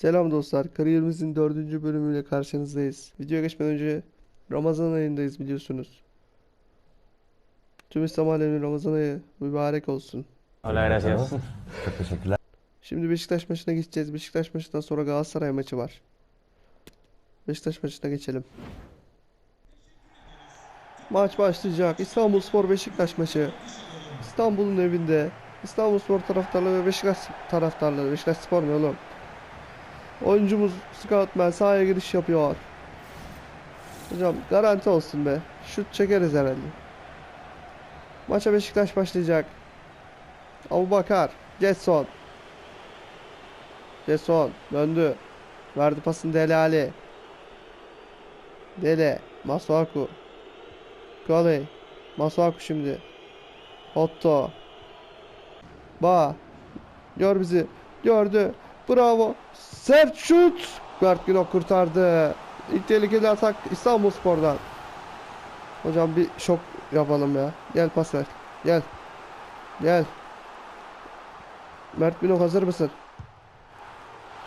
Selam dostlar. Kariyerimizin dördüncü bölümüyle karşınızdayız. Videoya geçmeden önce Ramazan ayındayız biliyorsunuz. Tüm İslam aleminin Ramazan ayı mübarek olsun. Hola, gracias. Çok teşekkürler. Şimdi Beşiktaş maçına gideceğiz. Beşiktaş maçından sonra Galatasaray maçı var. Beşiktaş maçına geçelim. Maç başlayacak. İstanbulspor Beşiktaş maçı. İstanbul'un evinde. İstanbulspor taraftarları ve Beşiktaş taraftarları. Beşiktaş Spor ne oğlum? Oyuncumuz Scoutman sahaya giriş yapıyor. Hocam garanti olsun be. Şut çekeriz herhalde. Maça Beşiktaş başlayacak. Abu Bakar. Getson. Getson. Döndü. Verdi pasını Dele Ali. Dele. Masuaku. Gole. Masuaku şimdi. Otto. Ba. Gör bizi. Gördü. Bravo. Sert şut. Mert Günok kurtardı. İlk tehlikeli atak İstanbulspor'dan. Hocam bir şok yapalım ya. Gel pas ver. Gel. Gel. Mert Günok hazır mısın?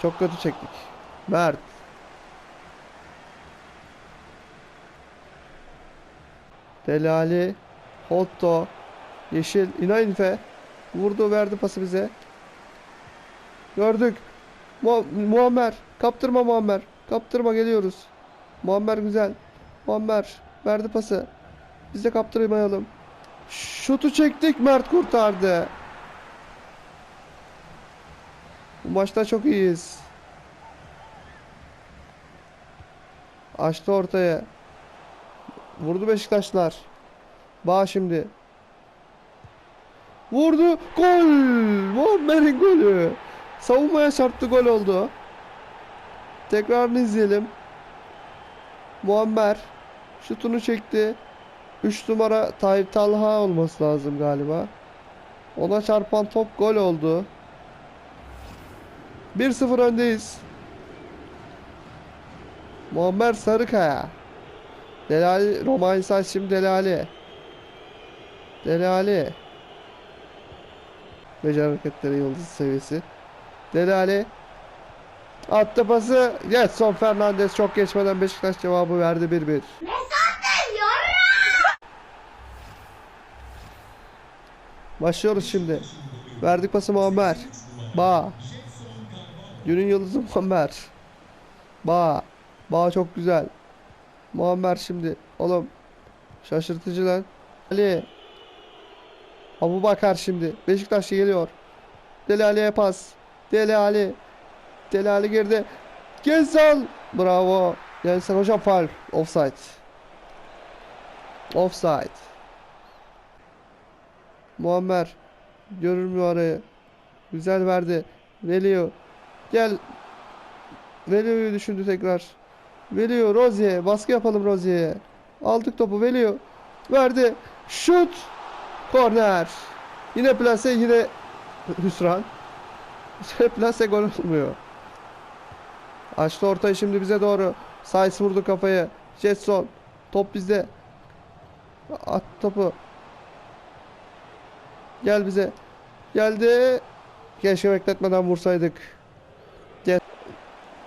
Çok kötü çektik. Mert. Delali. Hotto. Yeşil. İnainfe. Vurdu verdi pası bize. Gördük. Mu Muammer. Kaptırma Muammer. Kaptırma geliyoruz. Muammer güzel. Muammer. Verdi pası. Biz de kaptırmayalım. Şutu çektik. Mert kurtardı. Bu maçta çok iyiyiz. Açtı ortaya. Vurdu Beşiktaşlar. Bağ şimdi. Vurdu. Gol. Muammer'in golü. Savunmaya çarptı gol oldu. Tekrarını izleyelim. Muammer şutunu çekti. 3 numara Tayyip Talha olması lazım galiba. Ona çarpan top gol oldu. 1-0 öndeyiz. Muammer Sarıkaya. Delali Roma İnsan şimdi Delali. Delali. Beceri hareketleri yıldız seviyesi. Delali. Attı pası. Getson Fernandes çok geçmeden Beşiktaş cevabı verdi 1-1. Başlıyoruz şimdi. Verdik pası Muammer. Ba. Günün yıldızı Muammer. Ba. Ba çok güzel. Muammer şimdi. Oğlum. Şaşırtıcı lan. Ali. Abu Bakar şimdi. Beşiktaş'ta geliyor. Deli Ali'ye pas. Deli Ali. Deli Ali girdi. Gezal. Bravo. Sen hocam faul. Offside. Offside. Muammer. Görünmüyor arayı. Güzel verdi. Velio. Gel. Velio'yu düşündü tekrar. Velio Rozier. Baskı yapalım Rozier'e. Aldık topu Velio. Verdi. Şut. Korner. Yine plase yine hüsran. Yine plase gol olmuyor. Açtı ortayı şimdi bize doğru. Sayıs vurdu kafayı. Jetson. Top bizde. At topu. Gel bize. Geldi. Keşke bekletmeden vursaydık. Gel.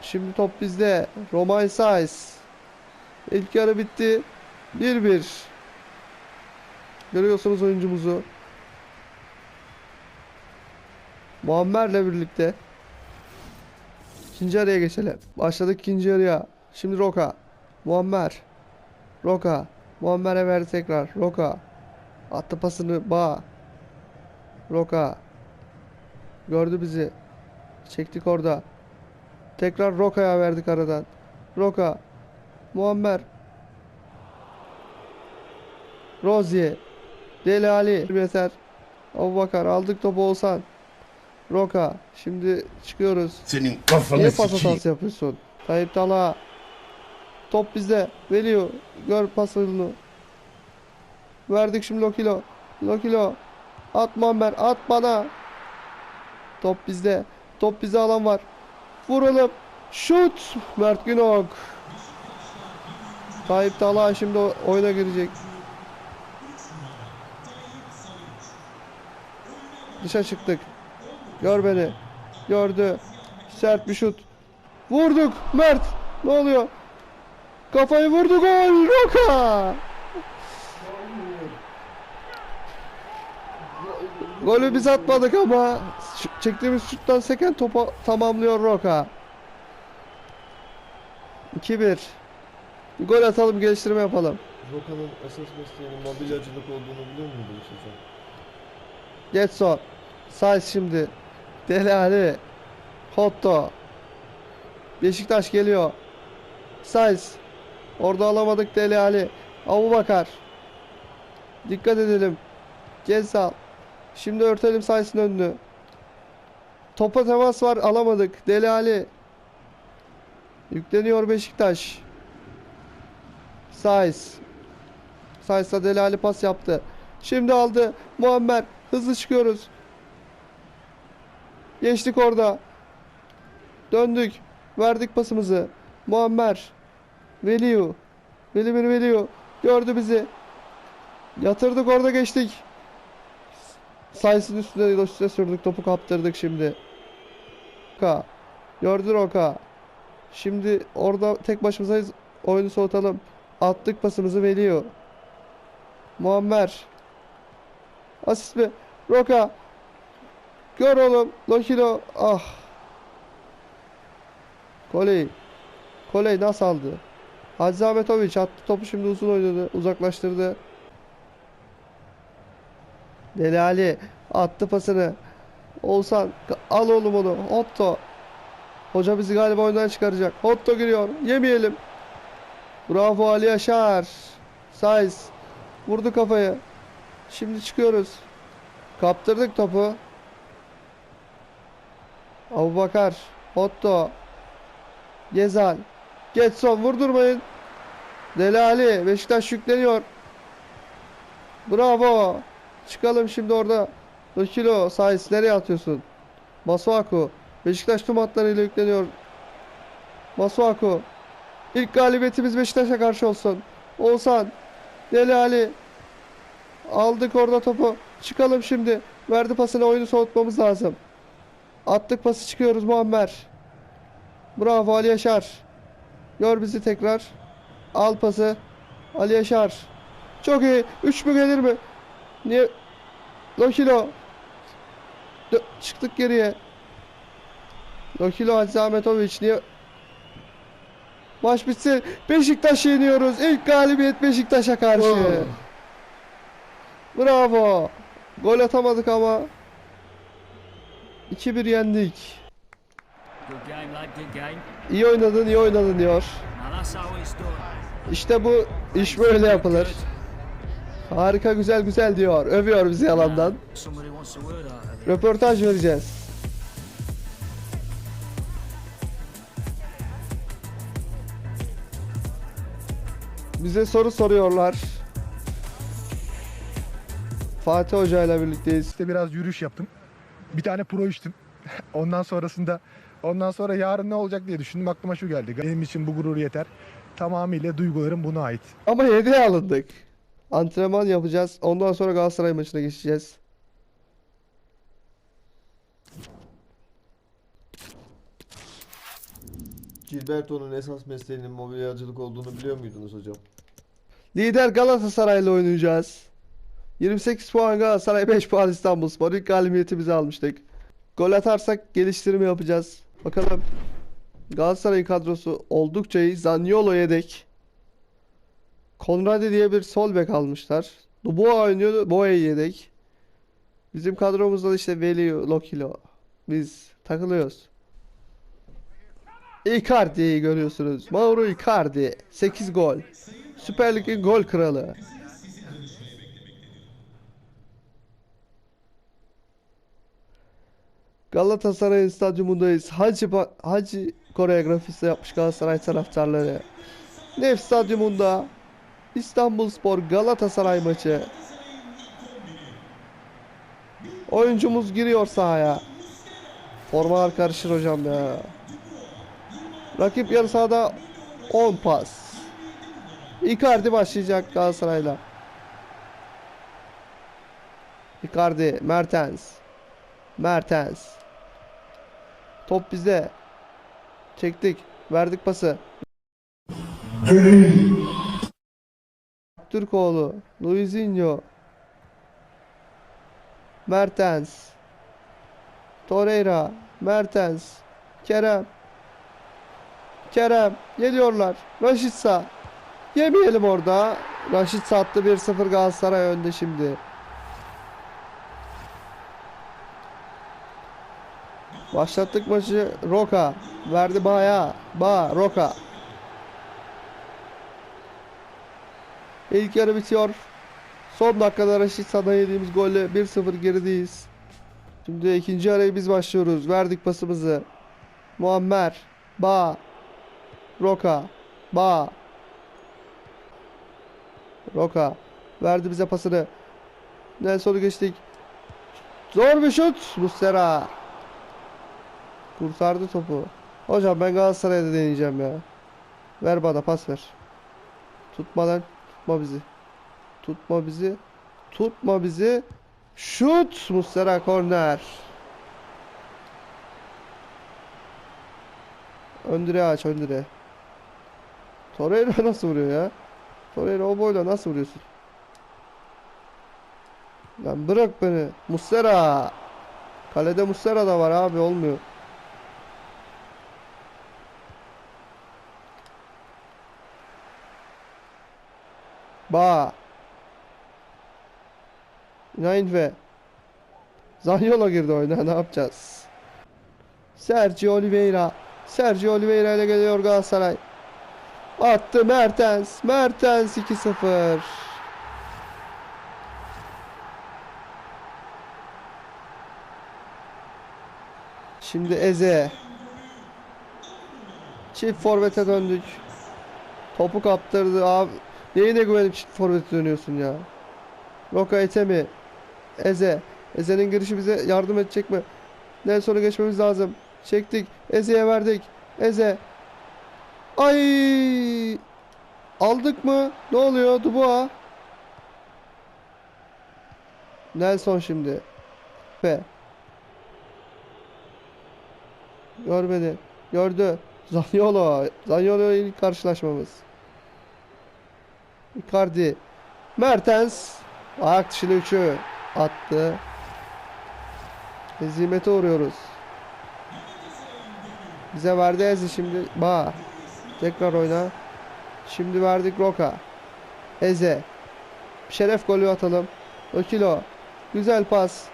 Şimdi top bizde. Roman Saiz. İlk yarı bitti. 1-1. Görüyorsunuz oyuncumuzu. Muammer'le birlikte. İkinci araya geçelim. Başladık ikinci yarıya. Şimdi Roka. Muammer. Roka. Muammer'e verdi tekrar. Roka. Attı pasını. Bağ. Roka. Gördü bizi. Çektik orada. Tekrar Roka'ya verdik aradan. Roka. Muammer. Rozier. Deli Ali. Yeter. Abubakar. Aldık topu Oğuzhan. Roka. Şimdi çıkıyoruz. Senin kafanı Niye pas hatası yapıyorsun? Tayyip Talha. Top bizde. Veriyor. Gör pasını. Verdik şimdi Lokilo. Lokilo. At Mamber. At bana. Top bizde. Top bize alan var. Vuralım. Şut. Mert Günok. Tayyip Talha şimdi oyuna girecek. Dışa çıktık. Gör beni. Gördü. Sert bir şut. Vurduk. Mert. Ne oluyor? Kafayı vurdu gol. Roka. Golü biz atmadık ama çektiğimiz şuttan seken topa tamamlıyor Roka. 2-1. Bir gol atalım, geliştirme yapalım. Roka'nın esas mesleğinin mobilyacılık olduğunu biliyor muydunuz hocam? Getson. Say şimdi. Deli Ali. Hotto. Beşiktaş geliyor. Sainz. Orada alamadık Deli Ali. Abu Bakar. Dikkat edelim. Gezal. Şimdi örtelim Sainz'in önünü. Topa temas var alamadık. Deli Ali. Yükleniyor Beşiktaş. Sainz. Sainz'a Deli Ali pas yaptı. Şimdi aldı. Muammer. Hızlı çıkıyoruz. Geçtik orada. Döndük. Verdik pasımızı. Muammer. Veliu. Velimir Veliu. Gördü bizi. Yatırdık orada geçtik. Sayısın üstüne üstüne sürdük. Topu kaptırdık şimdi. Oka. Gördün Oka. Şimdi orada tek başımızayız. Oyunu soğutalım. Attık pasımızı Veliu. Muammer. Asist mi? Roka. Gör oğlum. Lokilo. Ah. Koley. Koley nasıl aldı? Hacı Ahmetoviç attı topu şimdi uzun oynadı. Uzaklaştırdı. Deli Ali attı pasını. Oğuzhan al oğlum onu. Hotto. Hoca bizi galiba oyundan çıkaracak. Hotto giriyor. Yemeyelim. Bravo Ali Yaşar. Saiz. Vurdu kafayı. Şimdi çıkıyoruz. Kaptırdık topu. Abubakar. Otto. Gezal. Getson vurdurmayın. Deli Ali. Beşiktaş yükleniyor. Bravo. Çıkalım şimdi orada. Dokilo. Saiz nereye atıyorsun? Masuaku. Beşiktaş tüm hatlarıyla yükleniyor. Masuaku. İlk galibiyetimiz Beşiktaş'a karşı olsun. Oğuzhan. Deli Ali. Aldık orada topu. Çıkalım şimdi. Verdi pasını oyunu soğutmamız lazım. Attık pası çıkıyoruz Muammer. Bravo Ali Yaşar. Gör bizi tekrar. Al pası. Ali Yaşar. Çok iyi. 3 mü gelir mi? Niye? Lokilo. Dö- Çıktık geriye. Lokilo Hacı Ahmetoviç niye? Maç bitsin. Beşiktaş yeniyoruz. İlk galibiyet Beşiktaş'a karşı. Oh. Bravo. Gol atamadık ama 2-1 yendik. İyi oynadın, iyi oynadın diyor. İşte bu iş böyle yapılır. Harika, güzel, güzel diyor. Övüyor bizi yalandan. Röportaj vereceğiz. Bize soru soruyorlar. Fatih Hoca ile birlikteyiz. İşte biraz yürüyüş yaptım. Bir tane pro içtim. Ondan sonrasında ondan sonra yarın ne olacak diye düşündüm. Aklıma şu geldi. Benim için bu gurur yeter. Tamamıyla duygularım buna ait. Ama yedeğe alındık. Antrenman yapacağız. Ondan sonra Galatasaray maçına geçeceğiz. Gilberto'nun esas mesleğinin mobilyacılık olduğunu biliyor muydunuz hocam? Lider Galatasaray'la oynayacağız. 28 puan Galatasaray 5 puan İstanbulspor. İlk galibiyetimizi almıştık. Gol atarsak geliştirme yapacağız. Bakalım. Galatasaray'ın kadrosu oldukça iyi. Zaniolo yedek. Konradi diye bir sol bek almışlar. Dubois oynuyordu. Boye yedek. Bizim kadromuzda da işte Veli, Lokilo. Biz takılıyoruz. Icardi'yi görüyorsunuz. Mauro Icardi. 8 gol. Süper Lig'in gol kralı. Galatasaray'ın stadyumundayız. Hacı, Hacı koreografisi yapmış Galatasaray taraftarları. Nef stadyumunda İstanbulspor Galatasaray maçı. Oyuncumuz giriyor sahaya. Formalar karışır hocam ya. Rakip yarı sahada 10 pas. Icardi başlayacak Galatasaray'la. Icardi, Mertens. Mertens. Top bizde. Çektik. Verdik pası. Türkoğlu. Luizinho. Mertens. Torreira. Mertens. Kerem. Kerem. Geliyorlar. Raşitsa. Yemeyelim orada. Raşit sattı 1-0 Galatasaray önde şimdi. Başlattık maçı. Roka. Verdi Ba'ya. Ba. Roka. İlk yarı bitiyor. Son dakikada Raşit Sa'dan yediğimiz golle 1-0 gerideyiz. Şimdi ikinci arayı biz başlıyoruz. Verdik pasımızı. Muammer. Ba. Roka. Ba. Roka. Verdi bize pasını. Nelson'u geçtik. Zor bir şut. Muslera. Kurtardı topu. Hocam ben Galatasaray'da deneyeceğim ya. Ver bana pas ver. Tutma lan. Tutma bizi. Tutma bizi. Tutma bizi. Şut. Muslera korner. Öndüre aç öndüre. Torreira nasıl vuruyor ya? Torreira o boyla nasıl vuruyorsun? Lan bırak beni. Muslera. Kalede Muslera da var abi olmuyor. Ba. Nine ve Zaniolo girdi oyuna ne yapacağız? Sergio Oliveira. Sergio Oliveira ile geliyor Galatasaray. Attı Mertens. Mertens 2-0. Şimdi Eze. Çift forvete döndük. Topu kaptırdı abi. Neyine güvenip çift forvete dönüyorsun ya? Roka Etemi. Eze. Eze'nin girişi bize yardım edecek mi? Nelson'u geçmemiz lazım. Çektik. Eze'ye verdik. Eze. Ay! Aldık mı? Ne oluyor? Dubois. Nelson şimdi. Ve Görmedi. Gördü. Zaniolo. Zaniolo ilk karşılaşmamız. Icardi. Mertens. Ayak dışına üçü attı. Hezimete uğruyoruz. Bize verdi Ezi şimdi. Ba. Tekrar oyna. Şimdi verdik Roka. Eze. Şeref golü atalım. Okilo. Güzel pas.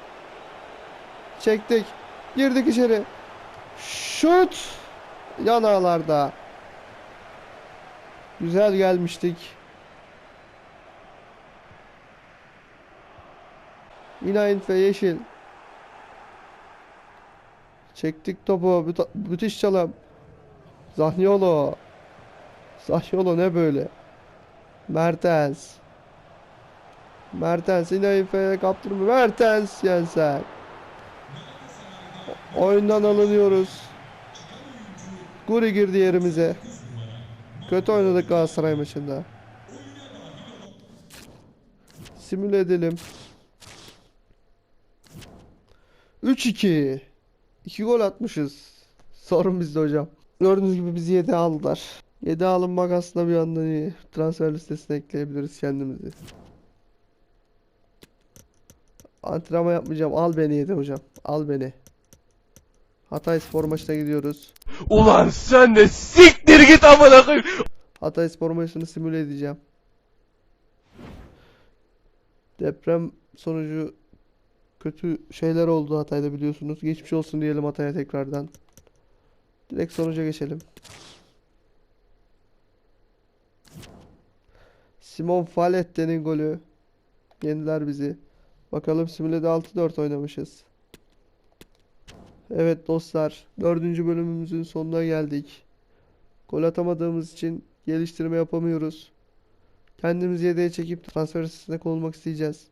Çektik. Girdik içeri. Şut. Yan ağlarda. Güzel gelmiştik. Minayin ve Yeşil. Çektik topu. Müthiş çalım. Zaniolo. Zaniolo ne böyle? Mertens. Mertens yine Efe'ye kaptırma. Mertens Yensen. O- Oyundan alınıyoruz. Guri girdi yerimize. Kötü oynadık Galatasaray maçında. Simüle edelim. 3-2. 2 gol atmışız. Sorun bizde hocam. Gördüğünüz gibi bizi 7 aldılar. 7 alınmak aslında bir yandan iyi. Transfer listesine ekleyebiliriz kendimizi. Antrenman yapmayacağım. Al beni 7 hocam. Al beni. Hatay spor maçına gidiyoruz. Ulan sen de siktir git amına koyayım. Hatay spor maçını simüle edeceğim. Deprem sonucu kötü şeyler oldu Hatay'da biliyorsunuz. Geçmiş olsun diyelim Hatay'a tekrardan. Direkt sonuca geçelim. Simon Faletti'nin golü. Yendiler bizi. Bakalım simülede 6-4 oynamışız. Evet dostlar, dördüncü bölümümüzün sonuna geldik. Gol atamadığımız için geliştirme yapamıyoruz. Kendimizi yedeğe çekip transfer listesine konulmak isteyeceğiz.